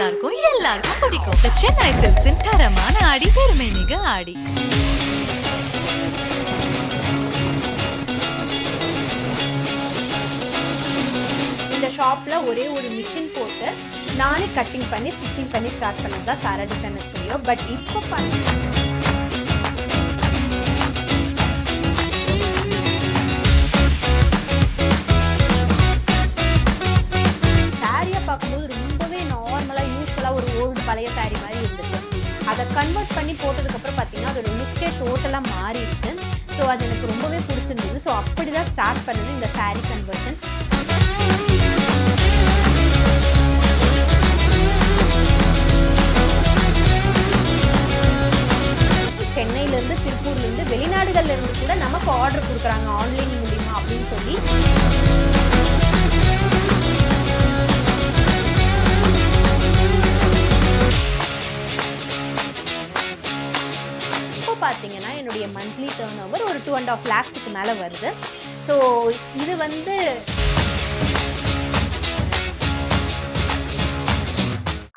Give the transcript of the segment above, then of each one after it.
நல்லா இருக்கும் எல்லாருக்கும் பிடிக்கும். த சென்னை சில்க்ஸின் தரமான ஆடி பெருமை மிக ஆடி. இந்த ஷாப்ல ஒரே ஒரு மிஷின் போட்டு நானே கட்டிங் பண்ணி ஸ்டிச்சிங் பண்ணி ஸ்டார்ட் பண்ணது தான் சாரா டிசைனர் ஸ்டுடியோ பட் இப்போ பண்ண மாறிடுச்சு. ஸோ அது எனக்கு ரொம்பவே பிடிச்சிருந்தது. ஸோ அப்படி தான் ஸ்டார்ட் பண்ணது இந்த சாரீ கன்வர்ஷன் சென்னையிலேருந்து திருப்பூர்லேருந்து வெளிநாடுகள்லேருந்து கூட நமக்கு ஆர்டர் கொடுக்குறாங்க. ஆன்லைன் மூலிமா அப்படின்னு சொல்லி. அவங்களுடைய மந்த்லி டேர்ன் ஓவர் ஒரு டூ அண்ட் ஆஃப் லேக்ஸுக்கு மேலே வருது. ஸோ இது வந்து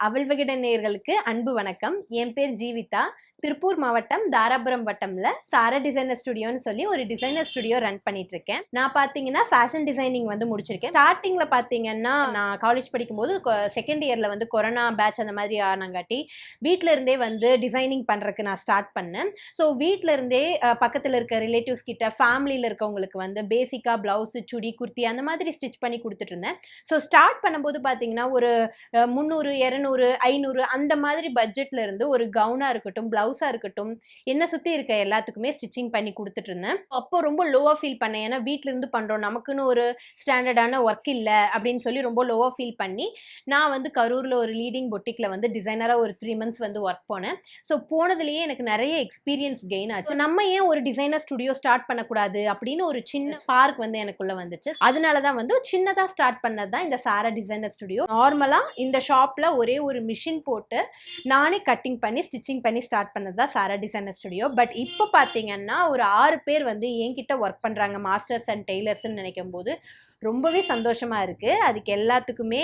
அவள் விகட அன்பு வணக்கம். என் பேர் ஜீவிதா. திருப்பூர் மாவட்டம் தாராபுரம் வட்டம்ல சாரா டிசைனர் ஸ்டுடியோன்னு சொல்லி ஒரு டிசைனர் ஸ்டுடியோ ரன் பண்ணிட்டு இருக்கேன் நான் பார்த்தீங்கன்னா ஃபேஷன் டிசைனிங் வந்து முடிச்சிருக்கேன். ஸ்டார்டிங்ல பாத்தீங்கன்னா நான் காலேஜ் படிக்கும்போது செகண்ட் இயர்ல வந்து கொரோனா பேட்ச் அந்த மாதிரி ஆனங்காட்டி வீட்ல இருந்தே வந்து டிசைனிங் பண்றதுக்கு நான் ஸ்டார்ட் பண்ணேன். ஸோ வீட்ல இருந்தே பக்கத்துல இருக்க ரிலேட்டிவ்ஸ் கிட்ட ஃபேமிலியில இருக்கவங்களுக்கு வந்து பேசிக்கா பிளவுஸ் சுடி குர்த்தி அந்த மாதிரி ஸ்டிச் பண்ணி கொடுத்துட்டு இருந்தேன் ஸோ ஸ்டார்ட் பண்ணும்போது பாத்தீங்கன்னா ஒரு முந்நூறு இரநூறு ஐநூறு அந்த மாதிரி பட்ஜெட்ல இருந்து ஒரு கவுனா இருக்கட்டும் பிளவுஸ் இருக்கட்டும் என்னை சுத்தி இருக்க எல்லாத்துக்குமே ஸ்டிச்சிங் பண்ணி கொடுத்துட்டு இருந்தேன் அப்போ ரொம்ப லோவா ஃபீல் பண்ணேன். ஏன்னா வீட்ல இருந்து பண்றோம். நமக்குன்னு ஒரு ஸ்டாண்டர்டான ஒர்க் இல்லை அப்படின்னு சொல்லி ரொம்ப லோவா ஃபீல் பண்ணி நான் வந்து கரூர்ல ஒரு லீடிங் பொட்டிக்ல வந்து டிசைனரா ஒரு த்ரீ மந்த்ஸ் வந்து ஒர்க் போனேன். ஸோ போனதுலேயே எனக்கு நிறைய எக்ஸ்பீரியன்ஸ் கெயின் ஆச்சு. நம்ம ஏன் ஒரு டிசைனர் ஸ்டுடியோ ஸ்டார்ட் பண்ணக்கூடாது அப்படின்னு ஒரு சின்ன ஸ்பார்க் வந்து எனக்குள்ள வந்துச்சு. அதனால தான் வந்து சின்னதாக ஸ்டார்ட் பண்ணது தான் இந்த சாரா டிசைனர் ஸ்டுடியோ நார்மலாக இந்த ஷாப்பில் ஒரே ஒரு மிஷின் போட்டு நானே கட்டிங் பண்ணி ஸ்டிச்சிங் பண்ணி ஸ்டார்ட் பண்ணது தான் சாரா டிசைனர் ஸ்டுடியோ பட் இப்போ பார்த்தீங்கன்னா ஒரு ஆறு பேர் வந்து என்கிட்ட ஒர்க் பண்ணுறாங்க மாஸ்டர்ஸ் அண்ட் டெய்லர்ஸ்ன்னு நினைக்கும் போது ரொம்பவே சந்தோஷமாக இருக்குது அதுக்கு எல்லாத்துக்குமே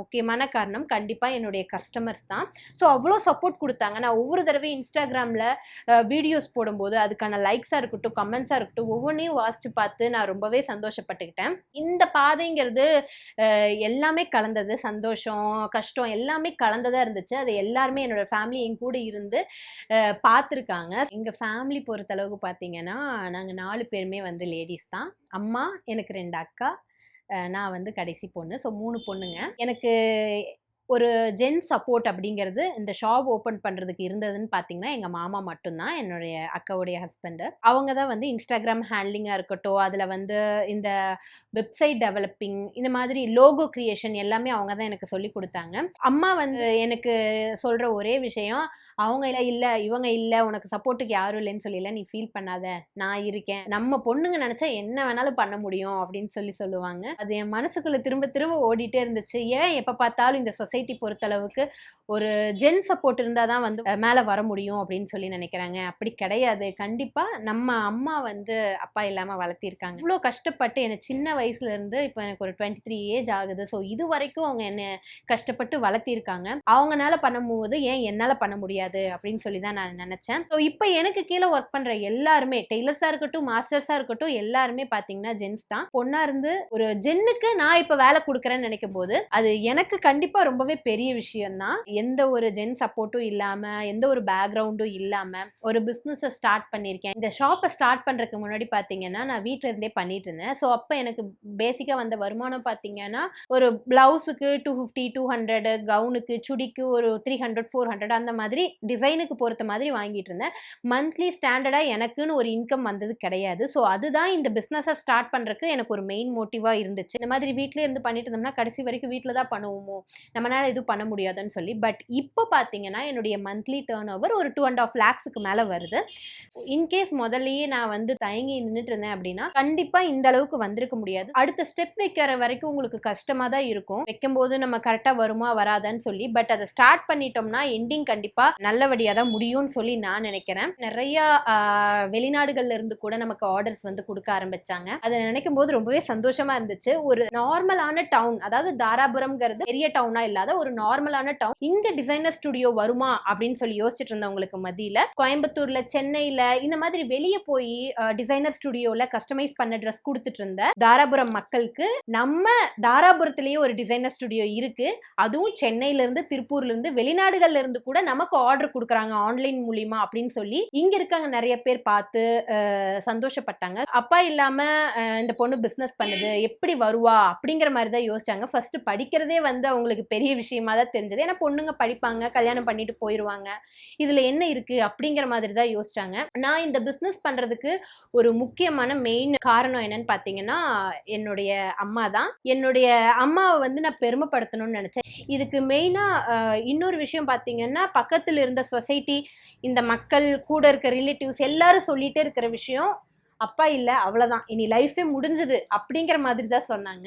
முக்கியமான காரணம் கண்டிப்பாக என்னுடைய கஸ்டமர்ஸ் தான். ஸோ அவ்வளோ சப்போர்ட் கொடுத்தாங்க. நான் ஒவ்வொரு தடவையும் இன்ஸ்டாகிராமில் வீடியோஸ் போடும்போது அதுக்கான லைக்ஸாக இருக்கட்டும் கமெண்ட்ஸாக இருக்கட்டும் ஒவ்வொன்றையும் வாசித்து பார்த்து நான் ரொம்பவே சந்தோஷப்பட்டுக்கிட்டேன். இந்த பாதைங்கிறது எல்லாமே கலந்தது. சந்தோஷம் கஷ்டம் எல்லாமே கலந்ததாக இருந்துச்சு. அது எல்லாருமே என்னோட ஃபேமிலி என் கூட இருந்து பார்த்துருக்காங்க. எங்கள் ஃபேமிலி பொறுத்தளவுக்கு பார்த்தீங்கன்னா நாங்கள் நாலு பேருமே வந்து லேடிஸ் தான். அம்மா எனக்கு ரெண்டு அக்கா நான் வந்து கடைசி பொண்ணு. ஸோ மூணு பொண்ணுங்க. எனக்கு ஒரு ஜென் சப்போர்ட் அப்படிங்கிறது இந்த ஷாப் ஓப்பன் பண்ணுறதுக்கு இருந்ததுன்னு பார்த்தீங்கன்னா எங்கள் மாமா மட்டும்தான். என்னுடைய அக்காவுடைய ஹஸ்பண்டு. அவங்க தான் வந்து இன்ஸ்டாகிராம் ஹேண்ட்லிங்காக இருக்கட்டும் அதில் வந்து இந்த வெப்சைட் டெவலப்பிங் இந்த மாதிரி லோகோ கிரியேஷன் எல்லாமே அவங்க தான் எனக்கு சொல்லி கொடுத்தாங்க. அம்மா வந்து எனக்கு சொல்கிற ஒரே விஷயம் அவங்க இல்லை இல்லை இவங்க இல்லை உனக்கு சப்போர்ட்டுக்கு யாரும் இல்லைன்னு சொல்லல நீ ஃபீல் பண்ணாத. நான் இருக்கேன். நம்ம பொண்ணுங்க நினச்சா என்ன வேணாலும் பண்ண முடியும் அப்படின்னு சொல்லி சொல்லுவாங்க. அது என் மனசுக்குள்ள திரும்ப திரும்ப ஓடிட்டே இருந்துச்சு. ஏன் எப்போ பார்த்தாலும் இந்த சொசைட்டி பொறுத்தளவுக்கு ஒரு ஜென் சப்போர்ட் இருந்தால் தான் வந்து மேலே வர முடியும் அப்படின்னு சொல்லி நினைக்கிறாங்க. அப்படி கிடையாது. கண்டிப்பாக நம்ம அம்மா வந்து அப்பா இல்லாமல் வளர்த்திருக்காங்க. இவ்வளோ கஷ்டப்பட்டு என்னை சின்ன வயசுலேருந்து இப்போ எனக்கு ஒரு டுவெண்ட்டி த்ரீ ஏஜ் ஆகுது. ஸோ இது வரைக்கும் அவங்க என்னை கஷ்டப்பட்டு வளர்த்திருக்காங்க. அவங்கனால பண்ணும்போது ஏன் என்னால் பண்ண முடியாது? அப்படின்னு சொல்லி தான் நான் நினச்சேன். ஸோ இப்போ எனக்கு கீழே ஒர்க் பண்ணுற எல்லாருமே டெய்லர்ஸாக இருக்கட்டும் மாஸ்டர்ஸாக இருக்கட்டும் எல்லாருமே பார்த்தீங்கன்னா ஜென்ஸ் தான். பொண்ணாக இருந்து ஒரு ஜென்னுக்கு நான் இப்போ வேலை கொடுக்குறேன்னு நினைக்கும் போது அது எனக்கு கண்டிப்பாக ரொம்பவே பெரிய விஷயம் தான் எந்த ஒரு ஜென் சப்போர்ட்டும் இல்லாமல் எந்த ஒரு பேக்ரவுண்டும் இல்லாமல் ஒரு பிஸ்னஸை ஸ்டார்ட் பண்ணியிருக்கேன். இந்த ஷாப்பை ஸ்டார்ட் பண்ணுறதுக்கு முன்னாடி பார்த்தீங்கன்னா நான் வீட்டில் இருந்தே பண்ணிட்டு இருந்தேன். ஸோ அப்போ எனக்கு பேசிக்காக வந்த வருமானம் பார்த்தீங்கன்னா ஒரு ப்ளவுஸுக்கு டூ ஃபிஃப்டி டூ ஹண்ட்ரடு கவுனுக்கு சுடிக்கு ஒரு த்ரீ ஹண்ட்ரட் ஃபோர் ஹண்ட்ரட் அந்த மாதிரி டிசைனுக்கு பொறுத்த மாதிரி வாங்கிட்டு இருந்தேன். மந்த்லி ஸ்டாண்டர்டாக எனக்குன்னு ஒரு இன்கம் வந்தது கிடையாது. ஸோ அதுதான் இந்த பிஸ்னஸை ஸ்டார்ட் பண்ணுறதுக்கு எனக்கு ஒரு மெயின் மோட்டிவாக இருந்துச்சு. இந்த மாதிரி வீட்டிலே இருந்து பண்ணிட்டு இருந்தோம்னா கடைசி வரைக்கும் வீட்டில் தான் பண்ணுவோமோ? நம்மளால் எதுவும் பண்ண முடியாதுன்னு சொல்லி. பட் இப்போ பார்த்தீங்கன்னா என்னுடைய மந்த்லி டேர்ன் ஓவர் ஒரு டூ அண்ட் ஆஃப் லேக்ஸுக்கு மேலே வருது. இன்கேஸ் முதல்லயே நான் வந்து தயங்கி நின்றுட்டு இருந்தேன் அப்படின்னா கண்டிப்பாக இந்த அளவுக்கு வந்திருக்க முடியாது. அடுத்த ஸ்டெப் வைக்கிற வரைக்கும் உங்களுக்கு கஷ்டமாக தான் இருக்கும். வைக்கும்போது நம்ம கரெக்டாக வருமா வராதான்னு சொல்லி. பட் அதை ஸ்டார்ட் பண்ணிட்டோம்னா எண்டிங் கண்டிப்பாக நல்லபடியாக தான் முடியும்னு சொல்லி நான் நினைக்கிறேன். நிறையா வெளிநாடுகள்ல இருந்து கூட நமக்கு ஆர்டர்ஸ் வந்து கொடுக்க ஆரம்பிச்சாங்க. அதை நினைக்கும் போது ரொம்பவே சந்தோஷமா இருந்துச்சு. ஒரு நார்மலான டவுன் அதாவது தாராபுரம்ங்கிறது பெரிய டவுனா இல்லாத ஒரு நார்மலான டவுன் இங்க டிசைனர் ஸ்டுடியோ வருமா அப்படின்னு சொல்லி யோசிச்சுட்டு இருந்தவங்களுக்கு மத்தியில கோயம்புத்தூர்ல சென்னையில இந்த மாதிரி வெளியே போய் டிசைனர் ஸ்டுடியோல கஸ்டமைஸ் பண்ண ட்ரெஸ் கொடுத்துட்டு இருந்த தாராபுரம் மக்களுக்கு நம்ம தாராபுரத்திலேயே ஒரு டிசைனர் ஸ்டுடியோ இருக்கு. அதுவும் சென்னையில இருந்து திருப்பூர்ல இருந்து வெளிநாடுகள்ல இருந்து கூட நமக்கு ஆர்டர் கொடுக்குறாங்க ஆன்லைன் மூலியமா அப்படின்னு சொல்லி இங்க இருக்காங்க நிறைய பேர் பார்த்து சந்தோஷப்பட்டாங்க. அப்பா இல்லாம இந்த பொண்ணு பிஸ்னஸ் பண்ணுது எப்படி வருவா அப்படிங்கிற மாதிரி தான் யோசிச்சாங்க. ஃபர்ஸ்ட் படிக்கிறதே வந்து அவங்களுக்கு பெரிய விஷயமா தான் தெரிஞ்சது. ஏன்னா பொண்ணுங்க படிப்பாங்க கல்யாணம் பண்ணிட்டு போயிடுவாங்க இதுல என்ன இருக்கு அப்படிங்கிற மாதிரி தான் யோசிச்சாங்க. நான் இந்த பிஸ்னஸ் பண்றதுக்கு ஒரு முக்கியமான மெயின் காரணம் என்னன்னு பார்த்தீங்கன்னா என்னுடைய அம்மா தான். என்னுடைய அம்மாவை வந்து நான் பெருமைப்படுத்தணும்னு நினச்சேன். இதுக்கு மெயினாக இன்னொரு விஷயம் பார்த்தீங்கன்னா பக்கத்தில் இருந்த சொசைட்டி இந்த மக்கள் கூட இருக்க ரிலேட்டிவ்ஸ் எல்லாரும் சொல்லிகிட்டே இருக்கிற விஷயம் அப்பா இல்லை அவ்வளோதான் இனி லைஃபே முடிஞ்சுது அப்படிங்கிற மாதிரி தான் சொன்னாங்க.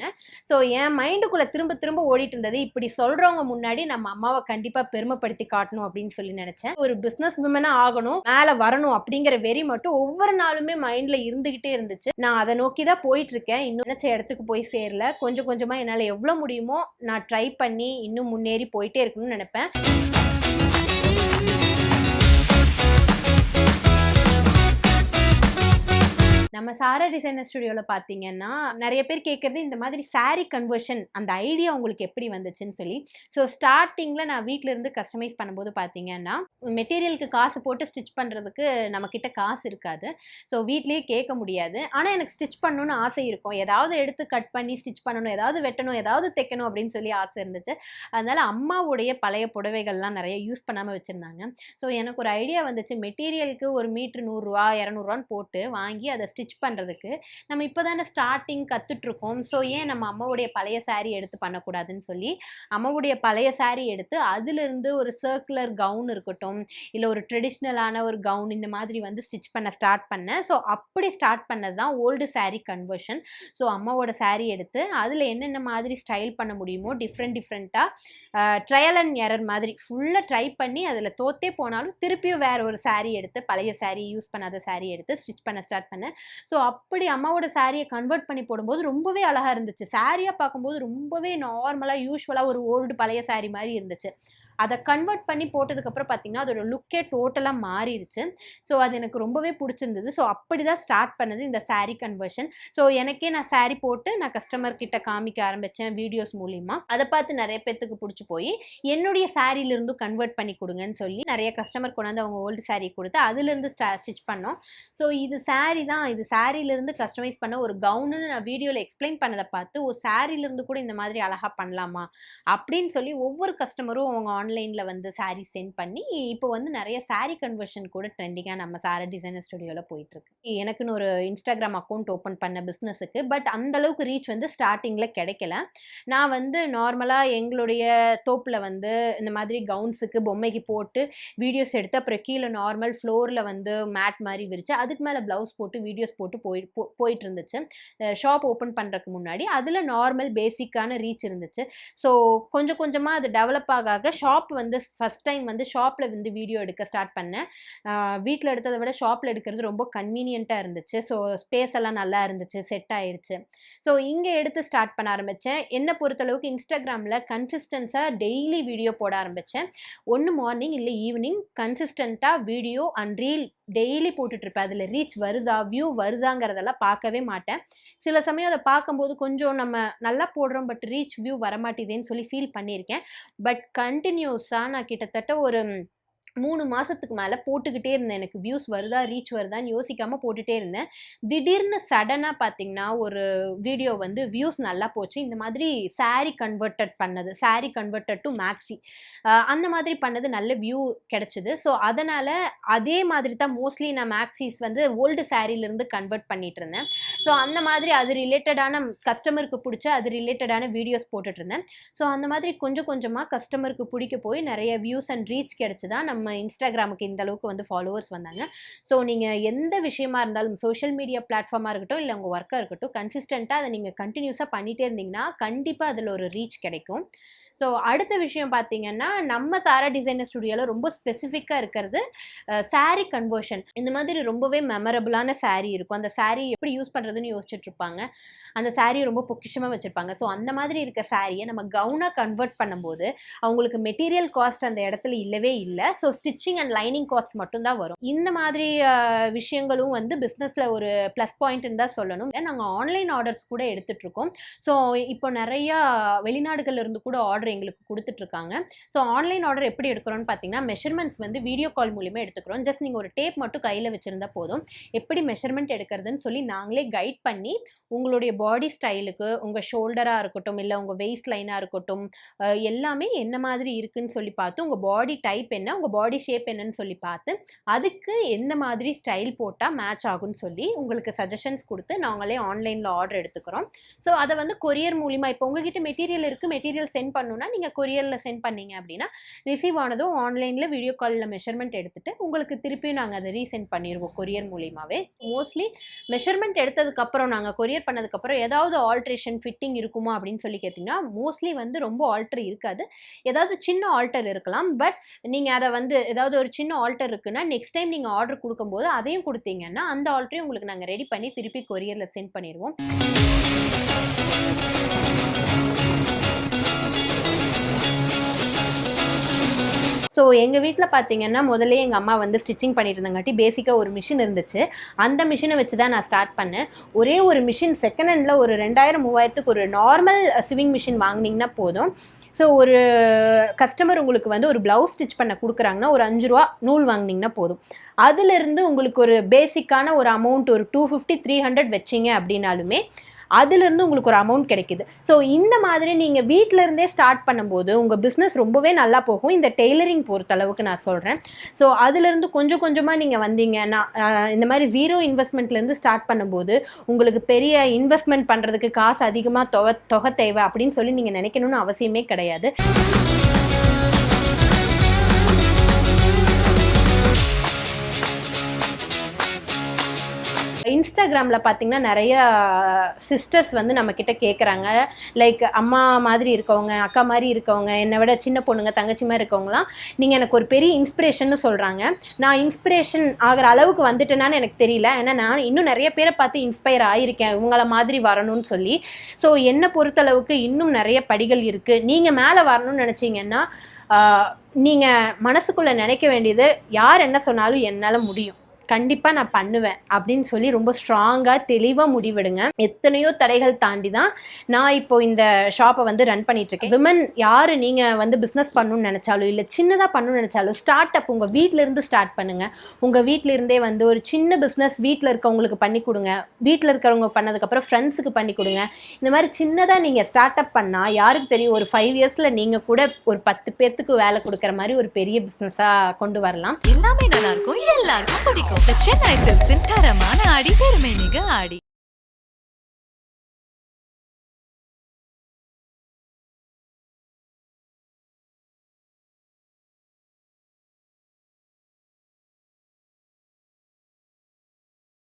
ஸோ என் மைண்டுக்குள்ளே திரும்ப திரும்ப ஓடிட்டு இருந்தது. இப்படி சொல்கிறவங்க முன்னாடி நம்ம அம்மாவை கண்டிப்பாக பெருமைப்படுத்தி காட்டணும் அப்படின்னு சொல்லி நினச்சேன். ஒரு பிஸ்னஸ் விமனாக ஆகணும் மேலே வரணும் அப்படிங்கிற வெறி மட்டும் ஒவ்வொரு நாளுமே மைண்டில் இருந்துக்கிட்டே இருந்துச்சு. நான் அதை நோக்கி தான் போயிட்டுருக்கேன் இன்னும் நினச்ச இடத்துக்கு போய் சேரல. கொஞ்சம் கொஞ்சமாக என்னால் எவ்வளோ முடியுமோ நான் ட்ரை பண்ணி இன்னும் முன்னேறி போயிட்டே இருக்கணும்னு நினைப்பேன். நம்ம சாரா டிசைனர் ஸ்டுடியோவில் பார்த்தீங்கன்னா நிறைய பேர் கேட்குறது இந்த மாதிரி சாரீ கன்வர்ஷன் அந்த ஐடியா உங்களுக்கு எப்படி வந்துச்சுன்னு சொல்லி. ஸோ ஸ்டார்டிங்கில் நான் வீட்டிலேருந்து கஸ்டமைஸ் பண்ணும்போது பார்த்தீங்கன்னா மெட்டீரியலுக்கு காசு போட்டு ஸ்டிச் பண்ணுறதுக்கு நம்மக்கிட்ட காசு இருக்காது. ஸோ வீட்லேயே கேட்க முடியாது. ஆனால் எனக்கு ஸ்டிச் பண்ணணும்னு ஆசை இருக்கும். ஏதாவது எடுத்து கட் பண்ணி ஸ்டிச் பண்ணணும் ஏதாவது வெட்டணும் ஏதாவது தைக்கணும் அப்படின்னு சொல்லி ஆசை இருந்துச்சு. அதனால் அம்மாவுடைய பழைய புடவைகள்லாம் நிறைய யூஸ் பண்ணாமல் வச்சுருந்தாங்க. ஸோ எனக்கு ஒரு ஐடியா வந்துச்சு. மெட்டீரியலுக்கு ஒரு மீட்ரு நூறுரூவா இரநூறுவான்னு போட்டு வாங்கி அதை ஸ்டிச் ஸ்டிச் பண்ணுறதுக்கு நம்ம இப்போ தானே ஸ்டார்டிங் கற்றுட்ருக்கோம் ஸோ ஏன் நம்ம அம்மாவுடைய பழைய சாரீ எடுத்து பண்ணக்கூடாதுன்னு சொல்லி அம்மாவுடைய பழைய சாரீ எடுத்து அதிலிருந்து ஒரு சர்க்குலர் கவுன் இருக்கட்டும் இல்லை ஒரு ட்ரெடிஷ்னலான ஒரு கவுன் இந்த மாதிரி வந்து ஸ்டிச் பண்ண ஸ்டார்ட் பண்ணேன் ஸோ அப்படி ஸ்டார்ட் பண்ணது தான் ஓல்டு சாரீ கன்வர்ஷன் ஸோ அம்மாவோட சாரீ எடுத்து அதில் என்னென்ன மாதிரி ஸ்டைல் பண்ண முடியுமோ டிஃப்ரெண்ட் டிஃப்ரெண்ட்டாக ட்ரையல் அண்ட் எரர் மாதிரி ஃபுல்லாக ட்ரை பண்ணி அதில் தோத்தே போனாலும் திருப்பியும் வேற ஒரு சாரீ எடுத்து பழைய சாரீ யூஸ் பண்ணாத சாரீ எடுத்து ஸ்டிச் பண்ண ஸ்டார்ட் பண்ணேன் ஸோ அப்படி அம்மாவோட சாரியை கன்வெர்ட் பண்ணி போடும்போது ரொம்பவே அழகாக இருந்துச்சு. சாரியாக பார்க்கும்போது ரொம்பவே நார்மலாக யூஸ்வலாக ஒரு ஓல்டு பழைய சாரி மாதிரி இருந்துச்சு. அதை கன்வெர்ட் பண்ணி போட்டதுக்கப்புறம் பார்த்தீங்கன்னா அதோட லுக்கே டோட்டலாக மாறிடுச்சு ஸோ அது எனக்கு ரொம்பவே பிடிச்சிருந்தது. ஸோ அப்படி தான் ஸ்டார்ட் பண்ணது இந்த சாரீ கன்வர்ஷன் ஸோ எனக்கே நான் saree போட்டு நான் கஸ்டமர் கிட்ட காமிக்க ஆரம்பித்தேன் வீடியோஸ் மூலிமா அதை பார்த்து நிறைய பேர்த்துக்கு பிடிச்சி போய் என்னுடைய சாரியிலிருந்து கன்வெர்ட் பண்ணி கொடுங்கன்னு சொல்லி நிறைய கஸ்டமர் கொண்டாந்து அவங்க ஓல்டு சாரீ கொடுத்து அதுலேருந்து ஸ்டா ஸ்டிச் பண்ணோம். ஸோ இது சாரீ தான். இது சாரியிலேருந்து கஸ்டமைஸ் பண்ண ஒரு கவுனுன்னு நான் வீடியோவில் எக்ஸ்பிளைன் பண்ணதை பார்த்து ஒரு சாரியிலேருந்து கூட இந்த மாதிரி அழகாக பண்ணலாமா? அப்படின்னு சொல்லி ஒவ்வொரு கஸ்டமரும் அவங்க ஆன்லைனில் வந்து சாரீ சென்ட் பண்ணி இப்போ வந்து நிறைய சாரீ கன்வர்ஷன் கூட ட்ரெண்டிங்காக நம்ம சாரா டிசைனர் ஸ்டுடியோவில் போயிட்டுருக்கு. எனக்குன்னு ஒரு இன்ஸ்டாகிராம் அக்கௌண்ட் ஓப்பன் பண்ண பிஸ்னஸுக்கு பட் அந்த அளவுக்கு ரீச் வந்து ஸ்டார்டிங்கில் கிடைக்கல. நான் வந்து நார்மலாக எங்களுடைய தோப்பில் வந்து இந்த மாதிரி கவுன்ஸுக்கு பொம்மைக்கு போட்டு வீடியோஸ் எடுத்து அப்புறம் கீழே நார்மல் ஃப்ளோரில் வந்து மேட் மாதிரி விரிச்சு அதுக்கு மேலே ப்ளவுஸ் போட்டு வீடியோஸ் போட்டு போய் போ- போயிட்டு இருந்துச்சு ஷாப் ஓப்பன் பண்ணுறதுக்கு முன்னாடி. அதில் நார்மல் பேசிக்கான ரீச் இருந்துச்சு. ஸோ கொஞ்சம் கொஞ்சமாக அது டெவலப் ஆக ஷாப் ஷாப் வந்து ஃபஸ்ட் டைம் வந்து ஷாப்பில் வந்து வீடியோ எடுக்க ஸ்டார்ட் பண்ணேன். வீட்டில் எடுத்ததை விட ஷாப்பில் எடுக்கிறது ரொம்ப கன்வீனியண்ட்டாக இருந்துச்சு. ஸோ ஸ்பேஸ் எல்லாம் நல்லா இருந்துச்சு செட் ஆயிடுச்சு ஸோ இங்கே எடுத்து ஸ்டார்ட் பண்ண ஆரம்பித்தேன் என்னை பொறுத்தளவுக்கு இன்ஸ்டாகிராமில் கன்சிஸ்டன்ஸாக டெய்லி வீடியோ போட ஆரம்பித்தேன் ஒன்று மார்னிங் இல்லை ஈவினிங் கன்சிஸ்டண்ட்டாக வீடியோ அண்ட் ரீல் டெய்லி போட்டுட்ருப்பேன் அதில் ரீச் வருதா வியூ வருதாங்கிறதெல்லாம் பார்க்கவே மாட்டேன். சில சமயம் அதை பார்க்கும்போது கொஞ்சம் நம்ம நல்லா போடுறோம் பட் ரீச் வியூ வரமாட்டேதேன்னு சொல்லி ஃபீல் பண்ணியிருக்கேன். பட் கண்டினியூஸாக நான் கிட்டத்தட்ட ஒரு மூணு மாதத்துக்கு மேலே போட்டுக்கிட்டே இருந்தேன். எனக்கு வியூஸ் வருதா ரீச் வருதான்னு யோசிக்காமல் போட்டுகிட்டே இருந்தேன். திடீர்னு சடனாக பார்த்தீங்கன்னா ஒரு வீடியோ வந்து வியூஸ் நல்லா போச்சு. இந்த மாதிரி சாரி கன்வெர்ட்டட் பண்ணது சாரி கன்வெர்ட்டட் டு மேக்ஸி அந்த மாதிரி பண்ணது நல்ல வியூ கிடச்சிது. ஸோ அதனால் அதே மாதிரி தான் மோஸ்ட்லி நான் மேக்ஸிஸ் வந்து ஓல்டு சாரீலேருந்து கன்வெர்ட் பண்ணிட்டு இருந்தேன். ஸோ அந்த மாதிரி அது ரிலேட்டடான கஸ்டமருக்கு பிடிச்ச அது ரிலேட்டடான வீடியோஸ் போட்டுட்ருந்தேன் ஸோ அந்த மாதிரி கொஞ்சம் கொஞ்சமாக கஸ்டமருக்கு பிடிக்க போய் நிறைய வியூஸ் அண்ட் ரீச் கிடச்சி தான் நம்ம நம்ம இன்ஸ்டாகிராமுக்கு இந்த அளவுக்கு வந்து ஃபாலோவர்ஸ் வந்தாங்க. ஸோ நீங்கள் எந்த விஷயமா இருந்தாலும் சோஷியல் மீடியா பிளாட்ஃபார்மாக இருக்கட்டும் இல்லை உங்கள் ஒர்க்காக இருக்கட்டும் கன்சிஸ்டண்ட்டாக அதை நீங்கள் கண்டினியூஸாக பண்ணிகிட்டே இருந்தீங்கன்னா கண்டிப்பாக அதில் ஒரு ரீச் கிடைக்கும். ஸோ அடுத்த விஷயம் பார்த்தீங்கன்னா நம்ம தாரா டிசைனர் ஸ்டுடியோவில் ரொம்ப ஸ்பெசிஃபிக்காக இருக்கிறது சாரீ கன்வர்ஷன் இந்த மாதிரி ரொம்பவே மெமரபுளான சாரீ இருக்கும். அந்த சாரீ எப்படி யூஸ் பண்ணுறதுன்னு யோசிச்சுட்டு இருப்பாங்க. அந்த saree ரொம்ப பொக்கிஷமாக வச்சுருப்பாங்க. ஸோ அந்த மாதிரி இருக்க சாரியை நம்ம கவுனாக கன்வெர்ட் பண்ணும்போது அவங்களுக்கு மெட்டீரியல் காஸ்ட் அந்த இடத்துல இல்லவே இல்லை. So stitching and lining cost மட்டும்தான் வரும். இந்த மாதிரி விஷயங்களும் வந்து பிஸ்னஸில் ஒரு ப்ளஸ் பாயிண்ட்னு தான் சொல்லணும். நாங்கள் ஆன்லைன் ஆர்டர்ஸ் கூட எடுத்துகிட்ருக்கோம் ஸோ இப்போ நிறையா வெளிநாடுகளில் இருந்து கூட ஆர்டர் எங்களுக்கு கொடுத்துட்ருக்காங்க. ஸோ ஆன்லைன் ஆர்டர் எப்படி எடுக்கிறோம்னு பார்த்தீங்கன்னா மெஷர்மெண்ட்ஸ் வந்து வீடியோ கால் மூலியமாக எடுத்துக்கிறோம். ஜஸ்ட் நீங்கள் ஒரு டேப் மட்டும் கையில் வச்சுருந்தா போதும். எப்படி மெஷர்மெண்ட் எடுக்கிறதுன்னு சொல்லி நாங்களே கைட் பண்ணி உங்களுடைய பாடி ஸ்டைலுக்கு உங்கள் ஷோல்டராக இருக்கட்டும் இல்லை உங்கள் வெயிஸ்ட் லைனாக இருக்கட்டும் எல்லாமே என்ன மாதிரி இருக்குன்னு சொல்லி பார்த்து உங்கள் பாடி டைப் என்ன உங்கள் பாடி ஷேப் என்னன்னு சொல்லி பார்த்து அதுக்கு எந்த மாதிரி ஸ்டைல் போட்டால் மேட்ச் ஆகும்னு சொல்லி உங்களுக்கு சஜஷன்ஸ் கொடுத்து நாங்களே ஆன்லைனில் ஆர்டர் எடுத்துக்கிறோம். ஸோ அதை வந்து கொரியர் மூலிமா இப்போ உங்ககிட்ட மெட்டீரியல் இருக்குது மெட்டீரியல் சென்ட் பண்ணணும் பண்ணணும்னா நீங்கள் கொரியரில் சென்ட் பண்ணீங்க அப்படின்னா ரிசீவ் ஆனதும் ஆன்லைனில் வீடியோ காலில் மெஷர்மெண்ட் எடுத்துட்டு உங்களுக்கு திருப்பியும் நாங்கள் அதை ரீசென்ட் பண்ணிடுவோம் கொரியர் மூலியமாகவே மோஸ்ட்லி மெஷர்மெண்ட் எடுத்ததுக்கப்புறம் நாங்கள் கொரியர் பண்ணதுக்கப்புறம் ஏதாவது ஆல்ட்ரேஷன் ஃபிட்டிங் இருக்குமா அப்படின்னு சொல்லி கேட்டிங்கன்னா மோஸ்ட்லி வந்து ரொம்ப ஆல்டர் இருக்காது. ஏதாவது சின்ன ஆல்டர் இருக்கலாம். பட் நீங்கள் அதை வந்து ஏதாவது ஒரு சின்ன ஆல்டர் இருக்குன்னா நெக்ஸ்ட் டைம் நீங்கள் ஆர்டர் கொடுக்கும்போது அதையும் கொடுத்தீங்கன்னா அந்த ஆல்டரையும் உங்களுக்கு நாங்கள் ரெடி பண்ணி திருப்பி கொரியரில் சென்ட் பண்ணிடுவோம் ஸோ எங்கள் வீட்டில் பார்த்தீங்கன்னா முதல்ல எங்கள் அம்மா வந்து ஸ்டிச்சிங் பண்ணிட்டு இருந்தங்காட்டி பேசிக்காக ஒரு மிஷின் இருந்துச்சு. அந்த மிஷினை வச்சு தான் நான் ஸ்டார்ட் பண்ணேன். ஒரே ஒரு மிஷின் செகண்ட் ஹேண்டில் ஒரு ரெண்டாயிரம் மூவாயிரத்துக்கு ஒரு நார்மல் சிவிங் மிஷின் வாங்குனீங்கன்னா போதும். ஸோ ஒரு கஸ்டமர் உங்களுக்கு வந்து ஒரு ப்ளவுஸ் ஸ்டிச் பண்ண கொடுக்குறாங்கன்னா ஒரு அஞ்சு ரூபா நூல் வாங்குனீங்கன்னா போதும். அதுலேருந்து உங்களுக்கு ஒரு பேசிக்கான ஒரு அமௌண்ட் ஒரு டூ ஃபிஃப்டி த்ரீ ஹண்ட்ரட் வச்சிங்க அப்படின்னாலுமே அதுலேருந்து உங்களுக்கு ஒரு அமௌண்ட் கிடைக்குது. ஸோ இந்த மாதிரி நீங்கள் வீட்டிலருந்தே ஸ்டார்ட் பண்ணும்போது உங்கள் பிஸ்னஸ் ரொம்பவே நல்லா போகும். இந்த டெய்லரிங் பொறுத்தளவுக்கு நான் சொல்கிறேன் ஸோ அதுலேருந்து கொஞ்சம் கொஞ்சமாக நீங்கள் வந்தீங்கன்னா இந்த மாதிரி ஜீரோ இன்வெஸ்ட்மெண்ட்லேருந்து ஸ்டார்ட் பண்ணும்போது உங்களுக்கு பெரிய இன்வெஸ்ட்மெண்ட் பண்ணுறதுக்கு காசு அதிகமாக தொகை தொகை தேவை அப்படின்னு சொல்லி நீங்கள் நினைக்கணும்னு அவசியமே கிடையாது. இன்ஸ்டாகிராமில் பார்த்தீங்கன்னா நிறைய சிஸ்டர்ஸ் வந்து நம்மக்கிட்ட கேட்குறாங்க லைக் அம்மா மாதிரி இருக்கவங்க அக்கா மாதிரி இருக்கவங்க என்னை விட சின்ன பொண்ணுங்க தங்கச்சி மாதிரி இருக்கவங்களாம் நீங்கள் எனக்கு ஒரு பெரிய இன்ஸ்பிரேஷன்னு சொல்கிறாங்க நான் இன்ஸ்பிரேஷன் ஆகிற அளவுக்கு வந்துட்டேனான்னு எனக்கு தெரியல. ஏன்னா நான் இன்னும் நிறைய பேரை பார்த்து இன்ஸ்பயர் ஆகியிருக்கேன் இவங்கள மாதிரி வரணும்னு சொல்லி. ஸோ என்னை பொறுத்தளவுக்கு இன்னும் நிறைய படிகள் இருக்குது நீங்கள் மேலே வரணும்னு நினச்சிங்கன்னா நீங்கள் மனசுக்குள்ளே நினைக்க வேண்டியது யார் என்ன சொன்னாலும் என்னால் முடியும். கண்டிப்பாக நான் பண்ணுவேன் அப்படின்னு சொல்லி ரொம்ப ஸ்ட்ராங்காக தெளிவாக முடிவெடுங்க. எத்தனையோ தடைகள் தாண்டி தான் நான் இப்போ இந்த ஷாப்பை வந்து ரன் பண்ணிட்டுருக்கேன் விமன் யார் நீங்கள் வந்து பிஸ்னஸ் பண்ணணும்னு நினச்சாலும் இல்லை சின்னதாக பண்ணணும்னு நினச்சாலும் ஸ்டார்ட் அப் உங்கள் வீட்டிலேருந்து ஸ்டார்ட் பண்ணுங்கள் உங்கள் வீட்டிலேருந்தே வந்து ஒரு சின்ன பிஸ்னஸ் வீட்டில் இருக்கவங்களுக்கு பண்ணி கொடுங்க. வீட்டில் இருக்கிறவங்க பண்ணதுக்கப்புறம் ஃப்ரெண்ட்ஸுக்கு பண்ணி கொடுங்க. இந்த மாதிரி சின்னதாக நீங்கள் ஸ்டார்ட் அப் பண்ணால் யாருக்கு தெரியும் ஒரு ஃபைவ் இயர்ஸில் நீங்கள் கூட ஒரு பத்து பேர்த்துக்கு வேலை கொடுக்குற மாதிரி ஒரு பெரிய பிஸ்னஸாக கொண்டு வரலாம். எல்லாமே நல்லா இருக்கும் எல்லாருக்கும் பிடிக்கும். The சென்னை சில்க்ஸின் தரமான ஆடி பெருமை மிக ஆடி.